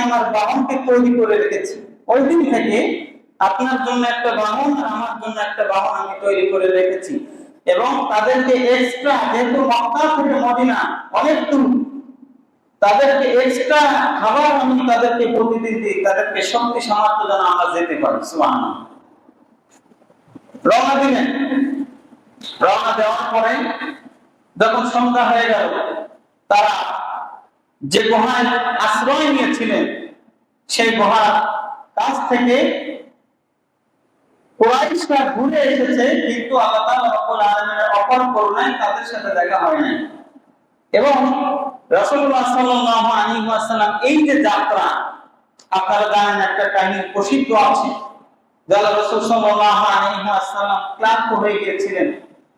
আমার বাহনকে তৈরি করে রেখেছি। ওই থেকে আপনার জন্য একটা বাহন আমার জন্য একটা বাহন আমি তৈরি করে রেখেছি। এবং তাদেরকে এক্সট্রা যেহেতু মক্কা থেকে মদিনা অনেক দূর, তাদেরকে এক্সট্রা খাবার আমি তাদেরকে প্রতিদিন দিই। তাদেরকে শক্তি সামর্থ্য যেন আমরা যেতে পারি, সুবহানাল্লাহ। রওনা রওনা দেওয়ার পরে যখন সন্ধ্যা হয়ে গেল, তারা যে গুহায় আশ্রয় নিয়েছিলেন, সেই গুহার কাছ থেকে কুরাইশরা ঘুরে এসেছে, কিন্তু আল্লাহ তাআলা রব্বুল আলামিনের অপর করুণায় তাদের সাথে দেখা হয় নাই। এবং রাসূলুল্লাহ সাল্লাল্লাহু আলাইহি ওয়াসাল্লাম এই যে যাত্রা, আপনারা জানেন একটা কাহিনী প্রসিদ্ধ আছে। যারা রাসূল সাল্লাল্লাহু আলাইহি ওয়াসাল্লাম ক্লান্ত হয়ে গিয়েছিলেন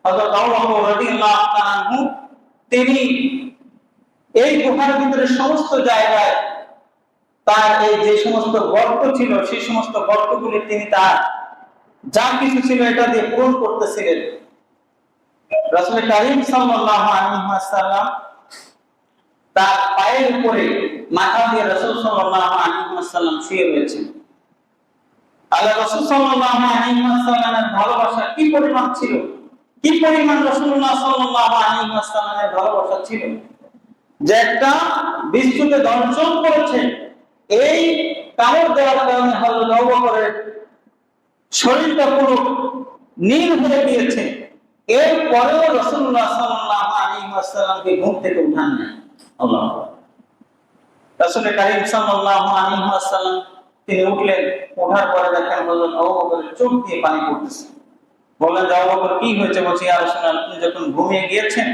হযরত আবু তিনি এই গুহার ভিতরে সমস্ত জায়গায় তার এই যে সমস্ত গর্ত ছিল, সেই সমস্ত গর্তগুলি তিনি তার যা কিছু ছিল এটা দিয়ে পূরণ করতেছিলেন। রাসূল কারীম সাল্লাল্লাহু আলাইহি ওয়াসাল্লাম তার পায়ের উপরে মাথা দিয়ে রাসূল সাল্লাল্লাহু আলাইহি ওয়াসাল্লাম শুয়ে রয়েছেন। আল্লাহ রাসূল সাল্লাল্লাহু আলাইহি ওয়াসাল্লামের ভালোবাসা কি পরিমাণ ছিল? কি পরিমাণ আলাইহি ওয়াসাল্লামের ভালোবাসা ছিল? যে একটা বিশ্বকে দর্শন করেছে, এই কামড় দেওয়ার কারণে হযরত আবু বকরের শরীরটা পুরো নীল হয়ে গিয়েছে। এর পরেও রাসূলুল্লাহ সাল্লাল্লাহু আলাইহি ওয়াসাল্লামকে ঘুম থেকে উঠান না আল্লাহ রাসূল কারীম সাল্লাল্লাহু আলাইহি ওয়াসাল্লাম তিনি উঠলেন ওঠার পরে দেখেন হযরত আবু বকরের চোখ দিয়ে পানি পড়তেছে। বললেন যে আবু বকর কি হয়েছে? বলছি, ইয়া রাসূলুল্লাহ, আপনি যখন ঘুমিয়ে গিয়েছেন,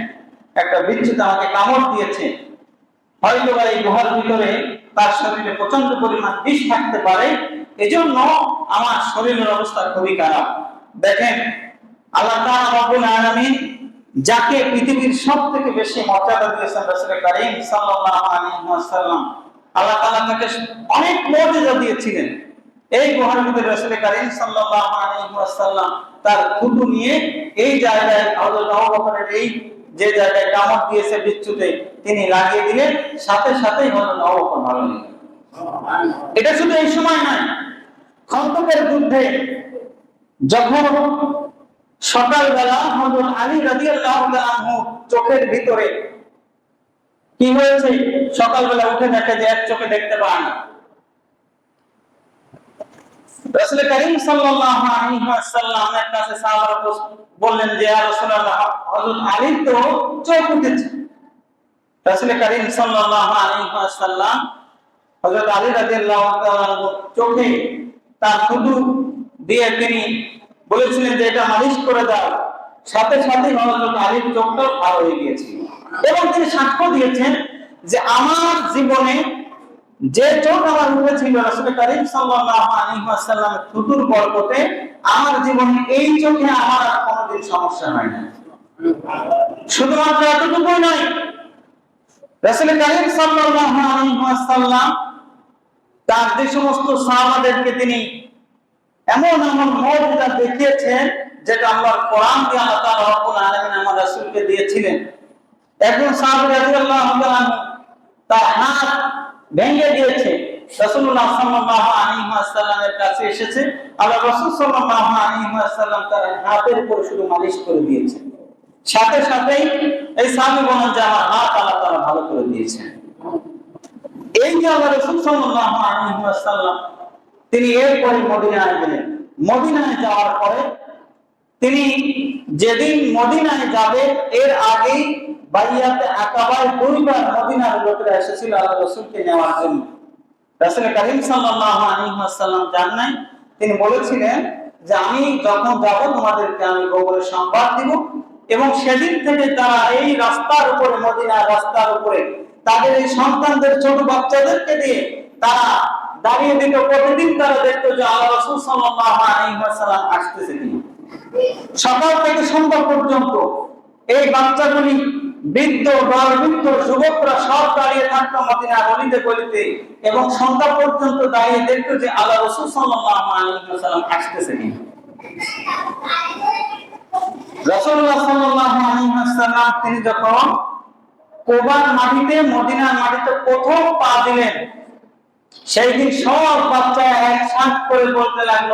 একটা বিচ্ছুত আমাকে কামড় দিয়েছে। হয়তো এই গুহার ভিতরে তার শরীরে প্রচণ্ড পরিমাণ বিষ থাকতে পারে, এজন্য আমার শরীরের অবস্থা খুবই খারাপ। দেখেন, আল্লাহ রব্বুল যাকে পৃথিবীর সব থেকে বেশি মর্যাদা দিয়েছেন রাসূল কারীম সাল্লাল্লাহু আল্লাহ তাআলা তাকে অনেক মর্যাদা দিয়েছিলেন। এই গুহার ভিতরে রাসূল কারীম সাল্লাল্লাহু আলাইহি ওয়াসাল্লাম তার থুতু নিয়ে এই জায়গায় হযরত আবু এই যে জায়গায় কামড় দিয়েছে বিচ্ছুতে তিনি লাগিয়ে দিলেন, সাথে সাথেই হযরত আবু বকর ভালো এটা শুধু এই সময় নয়, খন্দকের যুদ্ধে যখন সকালবেলা হযরত আলী রাদিয়াল্লাহু আনহু চোখের ভিতরে, কি হয়েছে? সকালবেলা উঠে দেখে যে এক চোখে দেখতে পায় না। রাসূল করিম সাল্লাল্লাহু আলাইহি কাছে সাহাবারা বললেন যে, ইয়া রাসূলুল্লাহ, হযরত আলীর তো চোখ উঠেছে। রাসূল করিম সাল্লাল্লাহু আলাইহি ওয়াসাল্লাম হযরত আলী রাদিয়াল্লাহু তাআলা চোখে তার থুতু দিয়ে তিনি বলেছিলেন যে, এটা মালিশ করে দাও। সাথে সাথে হযরত আলীর চোখটা ভালো হয়ে গিয়েছে এবং তিনি সাক্ষ্য দিয়েছেন যে, আমার জীবনে যে চোখ আমার উঠেছিল রাসূল করিম সাল্লাল্লাহু আলাইহি ওয়াসাল্লামের থুতুর বরকতে আমার জীবনে এই চোখে আমার আর কোনোদিন সমস্যা হয় না শুধুমাত্র এতটুকুই নয় রাসূল করিম সাল্লাল্লাহু আলাইহি ওয়াসাল্লাম তার যে সমস্ত সাহাবাদেরকে তিনি এমন এমন মর্যাদা দেখিয়েছেন, যেটা আল্লাহর কোরআন দিয়ে আল্লাহ তাআলা রব্বুল আলামিন আমার রাসূলকে দিয়েছিলেন। একজন সাহাবী রাদিয়াল্লাহু তাআলা তার হাত ভেঙে দিয়েছে। রাসূলুল্লাহ সাল্লাল্লাহু আলাইহি ওয়াসাল্লামের কাছে এসেছে। আল্লাহ রাসূল সাল্লাল্লাহু আলাইহি ওয়াসাল্লাম তার হাতের উপর শুধু মালিশ করে দিয়েছে। সাথে সাথেই এই সাহাবী বলেন যে হাত আল্লাহ তাআলা ভালো করে দিয়েছেন। এই যে আল্লাহ রাসূল সাল্লাল্লাহু আলাইহি ওয়াসাল্লাম, তিনি এরপরে মদিনায় গেলেন। মদিনায় যাওয়ার পরে তিনি যেদিন মদিনায় যাবে, এর আগেই বাইয়াতে দুইবার মদিনার লোকেরা এসেছিল আল্লাহ রসুলকে নেওয়ার জন্য। রাসূল করিম সাল্লাল্লাহু আলাইহি ওয়াসাল্লাম তিনি বলেছিলেন যে আমি যখন যাব, তোমাদেরকে আমি গোবরের সংবাদ দিব এবং সেদিন থেকে তারা এই রাস্তার উপরে, মদিনার রাস্তার উপরে তাদের এই সন্তানদের ছোট বাচ্চাদেরকে দিয়ে তারা দাঁড়িয়ে দিত প্রতিদিন তারা দেখতো যে আল্লাহ রসুল সাল্লাল্লাহু আলাইহি ওয়াসাল্লাম আসতেছে কিনা। সকাল থেকে সন্ধ্যা পর্যন্ত এই বাচ্চাগুলি বৃদ্ধ বৃদ্ধ যুবকরা সব দাঁড়িয়ে থাকতো মদিনার অলিতে গলিতে এবং সন্ধ্যা পর্যন্ত দাঁড়িয়ে দেখতো যে আল্লাহ রসুল সাল্লাল্লাহু আলাইহি আসতেছে কিনা। রাসূলুল্লাহ সাল্লাল্লাহু আলাইহি তিনি যখন কোবার মাটিতে, মদিনার মাটিতে প্রথম পা দিলেন, সেই দিন সব বাচ্চা একসাথ করে বলতে লাগল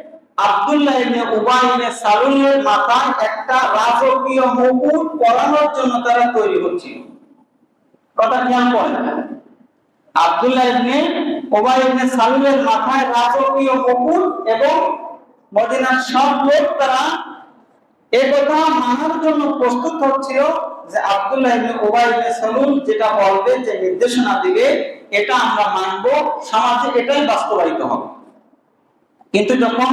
আব্দুল্লাহ ইবনে উবাই ইবনে সালুলের একটা রাজকীয় জন্য তারা তৈরি কথা রাজকীয় এবং মদিনার সব লোক তারা এ কথা মানার জন্য প্রস্তুত হচ্ছিল যে আব্দুল্লাহ যেটা বলবে, যে নির্দেশনা দিবে, এটা আমরা মানব, সমাজে এটাই বাস্তবায়িত হবে। কিন্তু যখন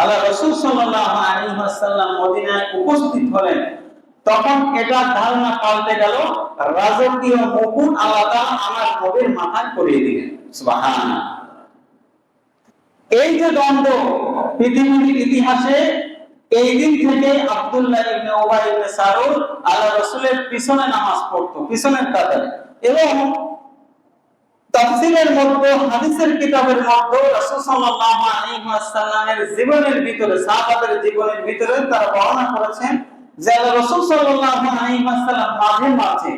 আল্লাহ রসুল আলাইহি মদিনায় উপস্থিত হলেন, তখন এটা ধারণা পাল্টে গেল, রাজকীয় আল্লাহ তাআলা আমার নবীর মাথায় পরিয়ে দিলেন। এই যে দ্বন্দ্ব পৃথিবীর ইতিহাসে, এই দিন থেকে আব্দুল্লাহ ইবনে উবাই ইবনে সারুল আল্লাহ রাসূলের পিছনে নামাজ পড়তো, পিছনের কাতারে। এবং তাফসীরের মধ্যে, হাদিসের কিতাবের মধ্যে রাসূল সাল্লাল্লাহু আলাইহি ওয়াসাল্লামের জীবনের ভিতরে, সাহাবাদের জীবনের ভিতরে তারা বর্ণনা করেছেন যে রাসূল সাল্লাল্লাহু আলাইহি ওয়াসাল্লাম মাঝে মাঝে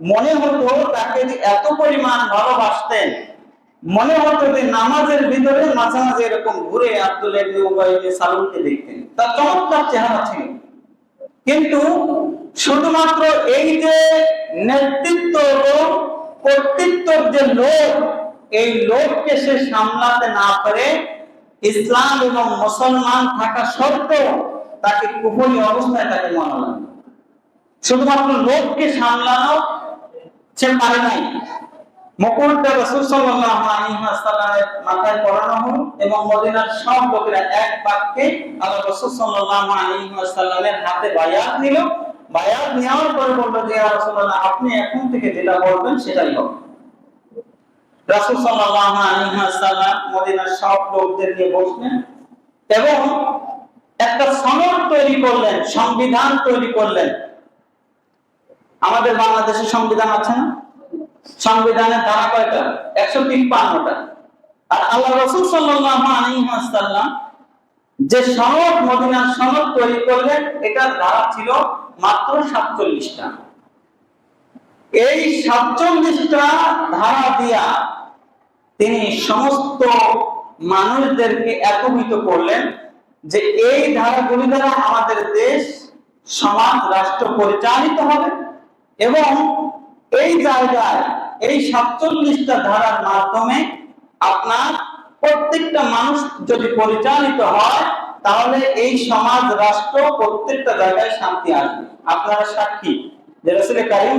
মনে হতো তাকে যে এত পরিমাণ ভালোবাসতেন। মনে হতো যে নামাজের ভিতরে মাঝে মাঝে এরকম ঘুরে আব্দুল্লাহ ইবনে উবাই ইবনে সালুলকে দেখতেন। তার চমৎকার চেহারা ছিল। কিন্তু শুধুমাত্র এই যে নেতৃত্ব এবং কর্তৃত্বর যে লোক, এই লোককে সে সামলাতে না পারে, ইসলাম এবং মুসলমান থাকা সত্ত্বেও তাকে কুফরি অবস্থায় তাকে মনে হয়। শুধুমাত্র লোককে সামলানো সে পারে নাই। মুকুটটা রাসূল সাল্লাল্লাহু আলাইহি ওয়াসাল্লামের মাথায় পরানো হলো এবং মদিনার সব লোকেরা এক বাক্যে আল্লাহ রাসূল সাল্লাল্লাহু আলাইহি ওয়াসাল্লামের হাতে বায়াত নিল। বায়াত নেওয়ার পরে যে রাসূলুল্লাহ, আপনি এখন থেকে যেটা বলবেন সেটাই হবে। রাসূল সাল্লাল্লাহু আলাইহি ওয়াসাল্লাম মদিনার সব লোকদের নিয়ে বসলেন এবং একটা সনদ তৈরি করলেন, সংবিধান তৈরি করলেন। আমাদের বাংলাদেশের সংবিধান আছে না? সংবিধানের ধারা কয়টা? একশো তিপ্পান্নটা। আর আল্লাহ রসুল সাল্লাহ আলহিহাসাল্লাম যে সনদ, মদিনার সনদ তৈরি করলেন, এটার ধারা ছিল মাত্র সাতচল্লিশটা। এই সাতচল্লিশটা ধারা দিয়া তিনি সমস্ত মানুষদেরকে একত্রিত করলেন যে এই ধারাগুলি দ্বারা আমাদের দেশ সমাজ, রাষ্ট্র পরিচালিত হবে এবং এই জায়গায় এই সাতচল্লিশটা ধারার মাধ্যমে আপনার প্রত্যেকটা মানুষ যদি পরিচালিত হয় তাহলে এই সমাজ, রাষ্ট্র প্রত্যেকটা জায়গায় শান্তি আসবে। আপনারা সাক্ষী যে রাসূল কারীম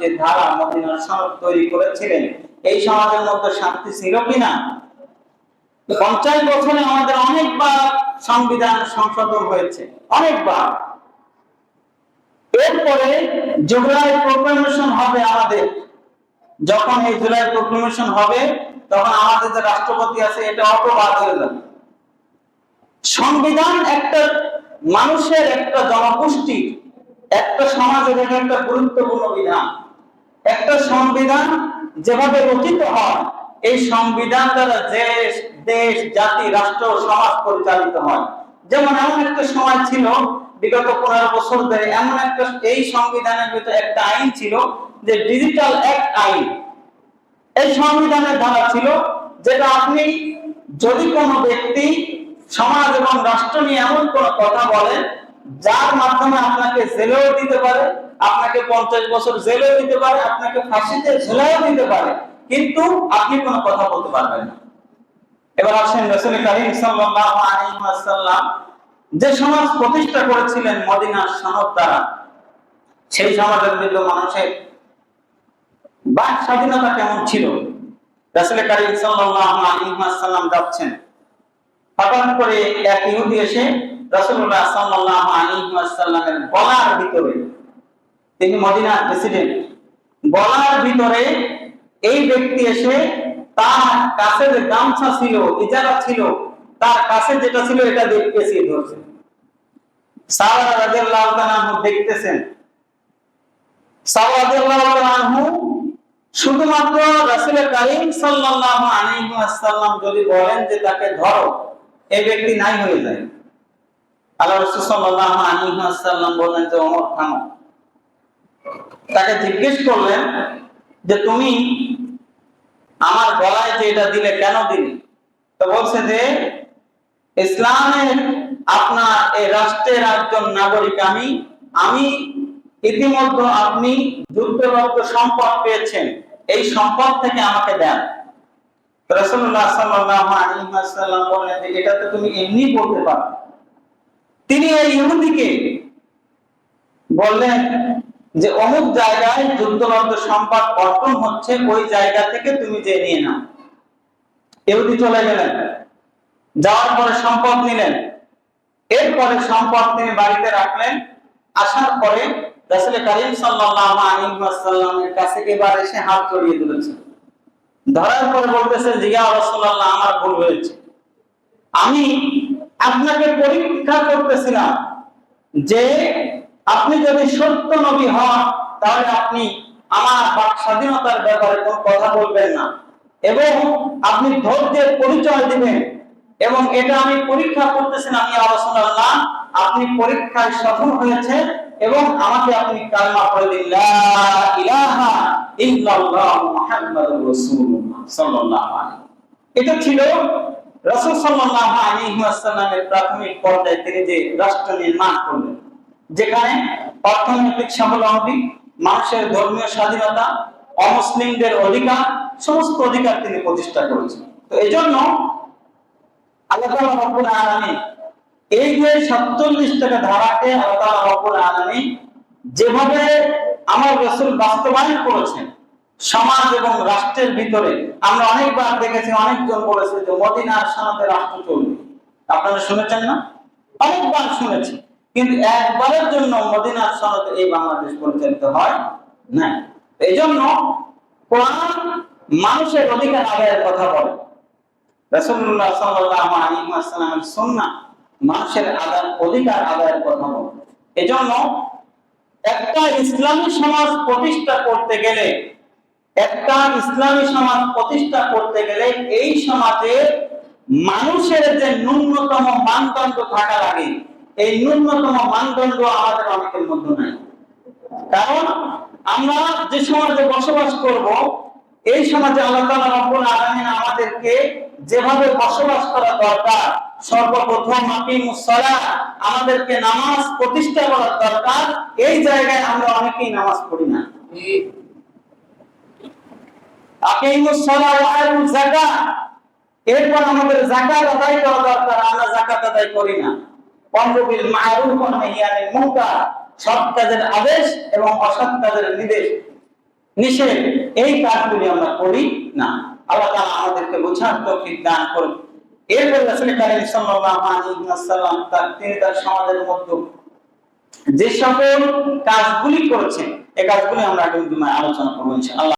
যে ধারা মদিনার তৈরি করেছিলেন, এই সমাজের মধ্যে শান্তি ছিল কিনা? পঞ্চাশ বছরে আমাদের অনেকবার সংবিধান সংশোধন হয়েছে, অনেকবার। এরপরে জুলাই প্রোক্লামেশন হবে আমাদের। যখন এই জুলাই প্রোক্লামেশন হবে, তখন আমাদের যে রাষ্ট্রপতি আছে, এটা অটো বাদ হয়ে যাবে। সংবিধান একটা মানুষের একটা জনগোষ্ঠী, একটা সমাজের একটা গুরুত্বপূর্ণ বিধান। একটা সংবিধান যেভাবে রচিত হয়, এই সংবিধান দ্বারা দেশ দেশ, জাতি, রাষ্ট্র, সমাজ পরিচালিত হয়। যেমন এমন একটা সময় ছিল, বিগত পনেরো বছর ধরে এমন একটা এই সংবিধানের ভিতরে একটা আইন ছিল যে ডিজিটাল অ্যাক্ট আইন। এই সংবিধানের ধারা ছিল যেটা আপনি যদি কোনো ব্যক্তি সমাজ এবং রাষ্ট্র নিয়ে এমন কোন কথা বলেন যার মাধ্যমে আপনাকে জেলেও দিতে পারে, আপনাকে পঞ্চাশ বছর জেলেও দিতে পারে, আপনাকে ফাঁসিতে ঝুলাইও দিতে পারে, কিন্তু আপনি কোনো কথা বলতে পারবেন না। এবার আসেন রসুল করিম সাল্লাল্লাহু যে সমাজ প্রতিষ্ঠা করেছিলেন মদিনার সনদ দ্বারা, সেই সমাজের মধ্যে মানুষের বাক স্বাধীনতা কেমন ছিল? রাসূল করিম সাল্লাল্লাহু আলাইহি ওয়াসাল্লাম যাচ্ছেন হঠাৎ করে এক ইহুদি এসে রাসূলুল্লাহ সাল্লাল্লাহু আলাইহি ওয়াসাল্লামের গলার ভিতরে, তিনি মদিনার প্রেসিডেন্ট বলার ভিতরে এই ব্যক্তি এসে তার কাছে যে গামছা ছিল, ইজারা ছিল, তার কাছে যেটা ছিল এটা দিয়ে পেঁচিয়ে ধরছে রাদিয়াল্লাহু তাআলা দেখতেছেন। সাহাবা রাদিয়াল্লাহু শুধুমাত্র রাসূল কারীম সাল্লাল্লাহু আলাইহি ওয়াসাল্লাম যদি বলেন যে তাকে ধরো এই ব্যক্তি নাই হয়ে যায়। আল্লাহ রাসূল সাল্লাল্লাহু আলাইহি ওয়াসাল্লাম বললেন যে, ওমর, থামো। তাকে জিজ্ঞেস করলেন যে, তুমি আমার গলায় যে এটা দিলে কেন দিলে? তো বলছে যে ইসলামের আপনার এই রাষ্ট্রের একজন নাগরিক আমি আমি ইতিমধ্যে আপনি যুদ্ধরত সম্পদ পেয়েছেন। এই সম্পদ থেকে আমাকে দেন। রাসূলুল্লাহ সাল্লাল্লাহু আলাইহি ওয়াসাল্লাম যে এটা তো তুমি এমনি বলতে পারো। তিনি এই ইহুদিকে বললেন যে অমুক জায়গায় যুদ্ধরত সম্পদ অর্পণ হচ্ছে, ওই জায়গা থেকে তুমি যে নিয়ে নাও। ইহুদি চলে গেলেন, যাওয়ার পরে সম্পদ নিলেন। এরপরে সম্পদ তিনি বাড়িতে রাখলেন। আসার পরে রাসূল কারীম সাল্লাল্লাহু আলাইহি ওয়াসাল্লামের কাছে এবার এসে হাত জড়িয়ে দিয়েছেন ধরার পরে বলতেছেন যে রাসূলুল্লাহ, আমার ভুল হয়েছে। আমি আপনাকে পরীক্ষা করতেছিলাম যে, আপনি যদি সত্য নবী হন, তাহলে আপনি আমার বাক স্বাধীনতার ব্যাপারে কোনো কথা বলবেন না। এবং আপনি ধৈর্যের পরিচয় দিবেন। এবং এটা আমি পরীক্ষা করতেছিলাম, ইয়া রাসূলুল্লাহ, আপনি পরীক্ষায় সফল হয়েছে এবং আমাকে আপনি কালমা পড়ে দিন লা ইলাহা ইল্লাল্লাহ মুহাম্মাদুর রাসূলুল্লাহ সাল্লাল্লাহু আলাইহি এটা ছিল রাসূল সাল্লাল্লাহু আলাইহি ওয়াসাল্লামের প্রাথমিক পর্যায়ে তিনি যে রাষ্ট্র নির্মাণ করলেন, যেখানে অর্থনৈতিক মানুষের ধর্মীয় স্বাধীনতা, অমুসলিমদের অধিকার, সমস্ত অধিকার তিনি প্রতিষ্ঠা করেছেন। তো এই জন্য আল্লাহ রব্বুল আলামিন এই যে 47 টাকা ধারাকে আলামিন যেভাবে আমার রসুল বাস্তবায়ন করেছেন, সমাজ এবং রাষ্ট্রের ভিতরে, আমরা অনেকবার দেখেছি, অনেকজন বলেছে যে মদিনার সনদে রাষ্ট্র চলবে। আপনারা শুনেছেন না? অনেকবার শুনেছি। কিন্তু একবারের জন্য মদিনার সনদে এই বাংলাদেশ পরিচালিত হয় না এই জন্য কোরআন মানুষের অধিকার আদায়ের কথা বলে। রাসূলুল্লাহ সাল্লাল্লাহু আলাইহি ওয়াসাল্লামের সুন্নাহ মানুষের আদায় অধিকার আদায়ের কথা বলে। এজন্য একটা ইসলামী সমাজ প্রতিষ্ঠা করতে গেলে, একটা ইসলামী সমাজ প্রতিষ্ঠা করতে গেলে এই সমাজে মানুষের যে ন্যূনতম মানদণ্ড থাকা লাগে এই ন্যূনতম মানদণ্ড আমাদের অনেকের মধ্যে নাই। কারণ আমরা যে সমাজে বসবাস করব, এই সমাজে আল্লাহ রব্বুল আলামিন আমাদেরকে যেভাবে বসবাস করা দরকার সর্বপ্রথম আমাদেরকে নামাজ প্রতিষ্ঠা করার দরকার। এই জায়গায় আমরা অনেকেই নামাজ পড়ি না। এরপর আমাদের যাকাত আদায় করা দরকার, আমরা যাকাত আদায় করি না। অমর বিল মারুফ ওয়া নাহি আনিল মুনকার। সৎ কাজের আদেশ এবং অসৎ কাজের নির্দেশ। নিষেধ, এই কাজগুলি আমরা করি না। আল্লাহ আমাদেরকে বোঝার তৌফিক দান করুন। এরপর রাসূল সাল্লাল্লাহু আলাইহি ওয়াসাল্লাম তার তিনি তার সমাজের মধ্যে যে সকল কাজগুলি করছেন, এই কাজগুলি আমরা আলোচনা করব ইনশাআল্লাহ।